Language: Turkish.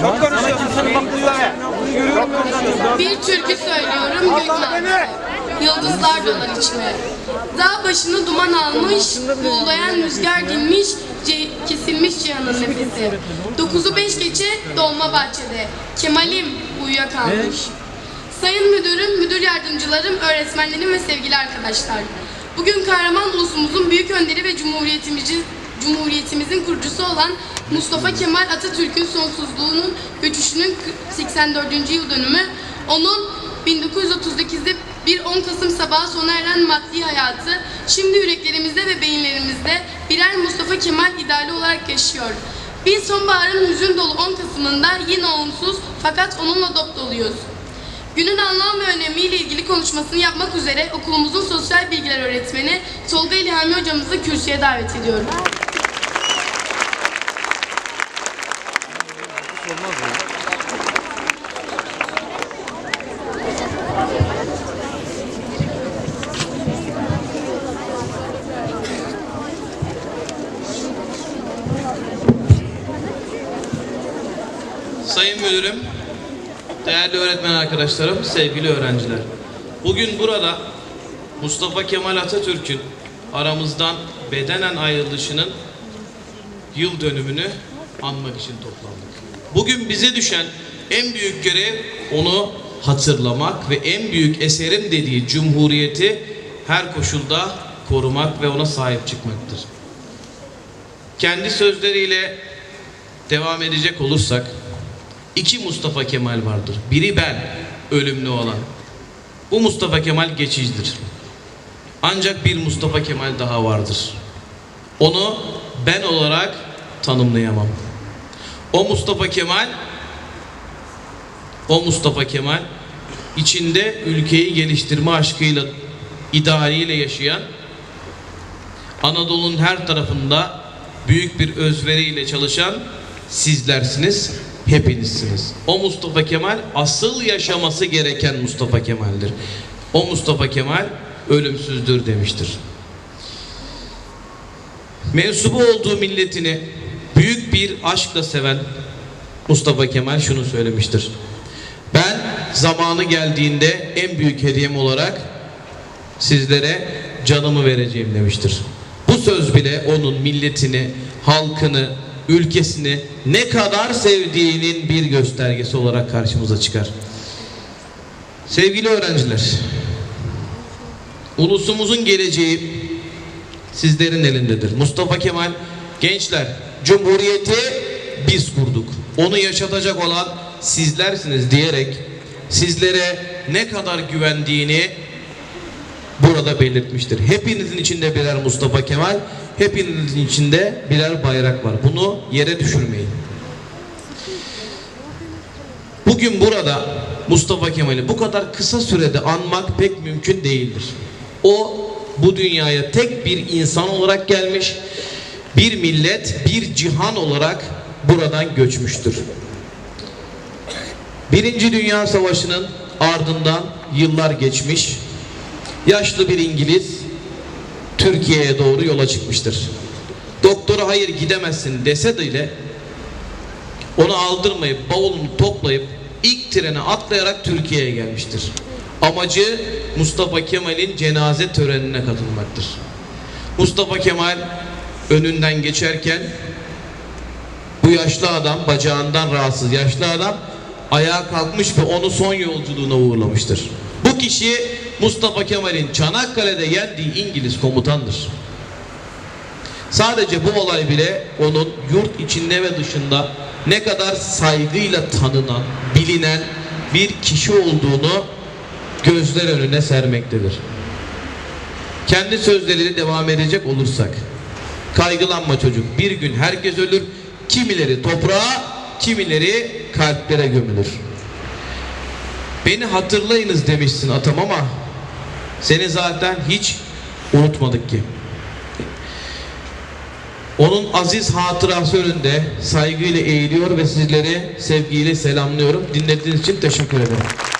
Çok konuşuyorsun. Kimsenin bak duyuyor ya. Çok konuşuyorsun. Bir türkü söylüyorum gökmen. Yıldızlar dolar içime. Dağ başını duman almış, buğulayan rüzgar dinmiş, ce- kesilmiş cihanın nefesi. Dokuzu beş geçe dolma bahçede. Kemal'im uyuyakalmış. Sayın müdürüm, müdür yardımcılarım, öğretmenlerim ve sevgili arkadaşlar. Bugün kahraman ulusumuzun büyük önderi ve cumhuriyetimizin, cumhuriyetimizin kurucusu olan Mustafa Kemal Atatürk'ün sonsuzluğunun göçüşünün 84. yıl dönümü. Onun 1938'de bir 10 Kasım sabahı sona eren maddi hayatı şimdi yüreklerimizde ve beyinlerimizde birer Mustafa Kemal ideali olarak yaşıyor. Biz sonbaharın hüzün dolu 10 Kasım'ında yine onsuz fakat onunla dop doluyuz. Günün anlam ve önemiyle ilgili konuşmasını yapmak üzere okulumuzun sosyal bilgiler öğretmeni Tolga İlhami hocamızı kürsüye davet ediyorum. Sayın Müdürüm, değerli öğretmen arkadaşlarım, sevgili öğrenciler. Bugün burada Mustafa Kemal Atatürk'ün aramızdan bedenen ayrılışının yıl dönümünü anmak için toplandık. Bugün bize düşen en büyük görev onu hatırlamak ve en büyük eserim dediği cumhuriyeti her koşulda korumak ve ona sahip çıkmaktır. Kendi sözleriyle devam edecek olursak iki Mustafa Kemal vardır. Biri ben, ölümlü olan. Bu Mustafa Kemal geçicidir. Ancak bir Mustafa Kemal daha vardır. Onu ben olarak tanımlayamam. O Mustafa Kemal o Mustafa Kemal içinde ülkeyi geliştirme aşkıyla idealiyle yaşayan Anadolu'nun her tarafında büyük bir özveriyle çalışan sizlersiniz, hepinizsiniz. O Mustafa Kemal asıl yaşaması gereken Mustafa Kemal'dir. O Mustafa Kemal ölümsüzdür demiştir. Mensubu olduğu milletini büyük bir aşkla seven Mustafa Kemal şunu söylemiştir. Ben zamanı geldiğinde en büyük hediyem olarak sizlere canımı vereceğim demiştir. Bu söz bile onun milletini, halkını, ülkesini ne kadar sevdiğinin bir göstergesi olarak karşımıza çıkar. Sevgili öğrenciler, ulusumuzun geleceği sizlerin elindedir. Mustafa Kemal, gençler, cumhuriyeti biz kurduk. Onu yaşatacak olan sizlersiniz diyerek sizlere ne kadar güvendiğini burada belirtmiştir. Hepinizin içinde birer Mustafa Kemal, hepinizin içinde birer bayrak var. Bunu yere düşürmeyin. Bugün burada Mustafa Kemal'i bu kadar kısa sürede anmak pek mümkün değildir. O bu dünyaya tek bir insan olarak gelmiş, bir millet, bir cihan olarak buradan göçmüştür. Birinci Dünya Savaşı'nın ardından yıllar geçmiş, yaşlı bir İngiliz Türkiye'ye doğru yola çıkmıştır. Doktora hayır gidemezsin dese de onu aldırmayıp bavulunu toplayıp ilk trene atlayarak Türkiye'ye gelmiştir. Amacı Mustafa Kemal'in cenaze törenine katılmaktır. Mustafa Kemal önünden geçerken bu yaşlı adam bacağından rahatsız yaşlı adam ayağa kalkmış ve onu son yolculuğuna uğurlamıştır. Bu kişi Mustafa Kemal'in Çanakkale'de yendiği İngiliz komutandır. Sadece bu olay bile onun yurt içinde ve dışında ne kadar saygıyla tanınan, bilinen bir kişi olduğunu gözler önüne sermektedir. Kendi sözleri devam edecek olursak, kaygılanma çocuk, bir gün herkes ölür, kimileri toprağa, kimileri kalplere gömülür. Beni hatırlayınız demişsin atam ama seni zaten hiç unutmadık ki. Onun aziz hatırası önünde saygıyla eğiliyor ve sizleri sevgiyle selamlıyorum. Dinlediğiniz için teşekkür ederim.